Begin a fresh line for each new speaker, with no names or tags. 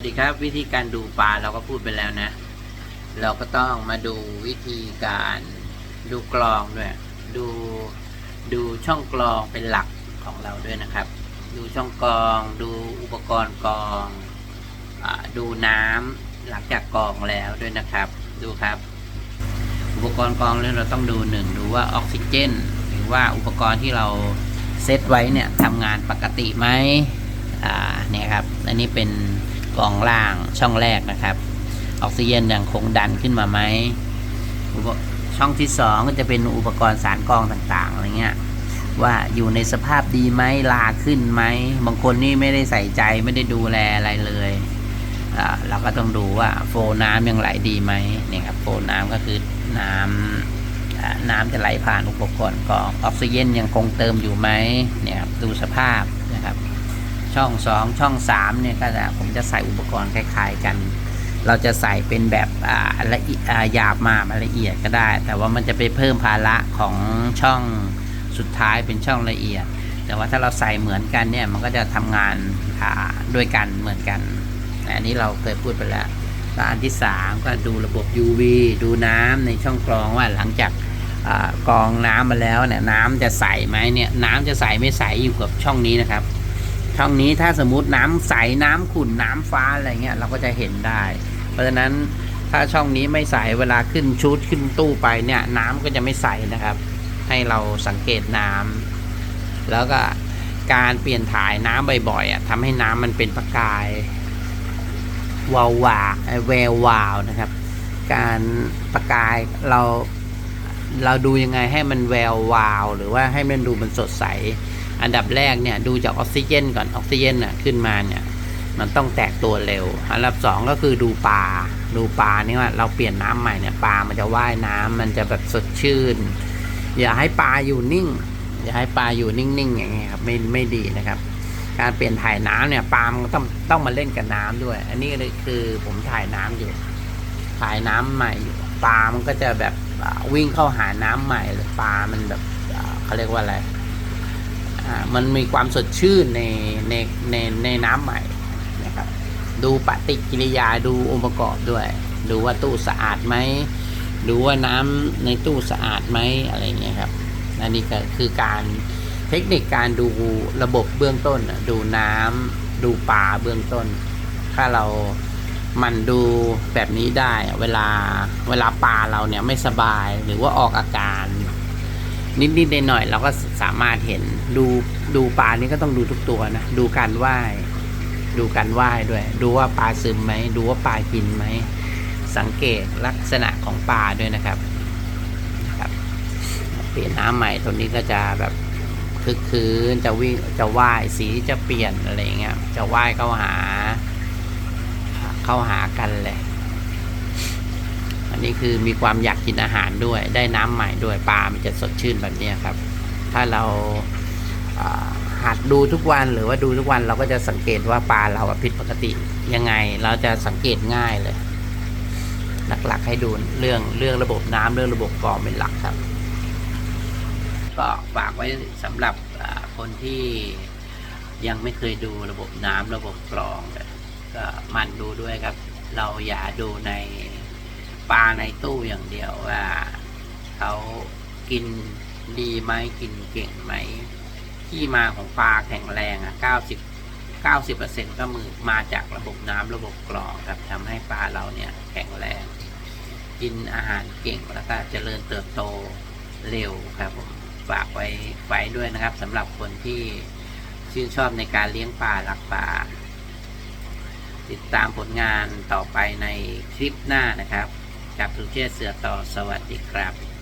สวัสดีครับวิธีการดูปลาเราก็พูดไปแล้วนะ เราก็ต้องมาดูวิธีการดูกลองด้วยดูดูช่องกลองเป็นหลักของเราด้วยนะครับ ดูช่องกลอง ดูอุปกรณ์กลองอดูน้ำหลังจากกรองแล้วด้วยนะครับ ดูครับ อุปกรณ์กรองเนี่ยเราต้องดูหนึ่งดูว่าออกซิเจน หรือว่าอุปกรณ์ที่เราเซตไว้เนี่ยทำงานปกติไหมอ่าเนี่ยครับอันนี้เป็น กองล่างช่องแรกนะครับ ออกซิเจนยังคงดันขึ้นมาไหมช่องที่สองก็จะเป็นอุปกรณ์สารกรองต่างๆอะไรเงี้ยว่าอยู่ในสภาพดีไหมลาขึ้นไหมบางคนนี่ไม่ได้ใส่ใจไม่ได้ดูแลอะไรเลยเราก็ต้องดูว่าโฟน้ำยังไหลดีไหมเนี่ยครับโฟน้ำก็คือน้ำอ่าน้ำจะไหลผ่านอุปกรณ์กรองออกซิเจนยังคงเติมอยู่ไหมเนี่ยครับดูสภาพ ช่องสองช่องสามเนี่ยก็จะผมจะใส่อุปกรณ์คล้ายๆกัน เราจะใส่เป็นแบบอ่าละเอียดหยาบมาละเอียดก็ได้ แต่ว่ามันจะไปเพิ่มภาระของช่องสุดท้ายเป็นช่องละเอียด แต่ว่าถ้าเราใส่เหมือนกันเนี่ยมันก็จะทำงานอ่าด้วยกันเหมือนกันอันนี้เราเคยพูดไปแล้วอันที่สามก็ดูระบบ UV ดูน้ำในช่องกรองว่าหลังจากอกรองน้ำมาแล้วเนี่ยน้ำจะใสไหมเนี่ยน้ำจะใสไม่ใสอยู่กับช่องนี้นะครับ ช่องนี้ถ้าสมมติน้ำใสน้ำขุ่นน้ำฟ้าอะไรเงี้ยเราก็จะเห็นได้ เพราะฉะนั้นถ้าช่องนี้ไม่ใสเวลาขึ้นชุดขึ้นตู้ไปเนี่ยน้ำก็จะไม่ใสนะครับ ให้เราสังเกตน้ำแล้วก็การเปลี่ยนถ่ายน้ำบ่อยๆอะทำให้น้ำมันเป็นประกายวาววาเอ่อแวววาวนะครับ การประกายเรา เราดูยังไงให้มันแวววาว หรือว่าให้มันดูมันสดใส อันดับแรกเนี่ยดูจากออกซิเจนก่อนออกซิเจนน่ะขึ้นมาเนี่ยมันต้องแตกตัวเร็ว อันดับสองก็คือดูปลา ดูปลานี่ว่าเราเปลี่ยนน้ำใหม่เนี่ยปลามันจะว่ายน้ำมันจะแบบสดชื่น อย่าให้ปลาอยู่นิ่ง อย่าให้ปลาอยู่นิ่งๆอย่างเงี้ยครับไม่ไม่ดีนะครับ การเปลี่ยนถ่ายน้ำเนี่ยปลามันต้องต้องมาเล่นกับน้ำด้วย อันนี้เลยคือผมถ่ายน้ำอยู่ ถ่ายน้ำใหม่อยู่ปลามันก็จะแบบ วิ่งเข้าหาน้ำใหม่เลยปลามันแบบเขาเรียกว่าอะไรมันมีความสดชื่นในในในในน้ำใหม่นะครับ ดูปฏิกิริยาดูองค์ประกอบด้วย ดูว่าตู้สะอาดไหมดูว่าน้ำในตู้สะอาดไหมอะไรเงี้ยครับอันนี้ก็คือการเทคนิคการดูระบบเบื้องต้น ดูน้ำดูปลาเบื้องต้น ถ้าเรา มันดูแบบนี้ได้ เวลาเวลาปลาเราเนี่ยไม่สบายหรือว่าออกอาการ นิดๆหน่อยๆเราก็สามารถเห็นดูดูปลานี่ก็ต้องดูทุกตัวนะดูการว่าย ดูการว่ายด้วย ดูว่าปลาซึมไหมดูว่าปลากินไหมสังเกตลักษณะของปลาด้วยนะครับครับเปลี่ยนน้ำใหม่ตัวนี้ก็จะแบบคึกคืนจะวิ่งจะว่ายสีจะเปลี่ยนอะไรเงี้ยจะว่ายเข้าหา เข้าหากันเลย อันนี้คือมีความอยากกินอาหารด้วย ได้น้ำใหม่ด้วยปลามันจะสดชื่นแบบนี้ครับ ถ้าเราหัดดูทุกวันหรือว่าดูทุกวันเราก็จะสังเกตว่าปลาเราผิดปกติยังไง เราจะสังเกตง่ายเลย หลักๆให้ดูเรื่องเรื่องระบบน้ำเรื่องระบบกรองเป็นหลักครับ ก็ฝากไว้สำหรับคนที่ยังไม่เคยดูระบบน้ำระบบกรองเนี่ย ก็มันดูด้วยครับ เราอย่าดูในปลาในตู้อย่างเดียวว่าเขากินดีไหมกินเก่งไหม ที่มาของปลาแข็งแรงอะเก้าสิบเก้าสิบเปอร์เซ็นก็มือมาจากระบบน้ำระบบกรองครับทำให้ปลาเราเนี่ยแข็งแรง กินอาหารเก่งแล้วก็เจริญเติบโตเร็วครับผมฝากไว้ไว้ด้วยนะครับสำหรับคนที่ชื่นชอบในการเลี้ยงปลารักปลา ติดตามผลงานต่อไปในคลิปหน้านะครับกับทุกเชื่อเสือต่อสวัสดีครับ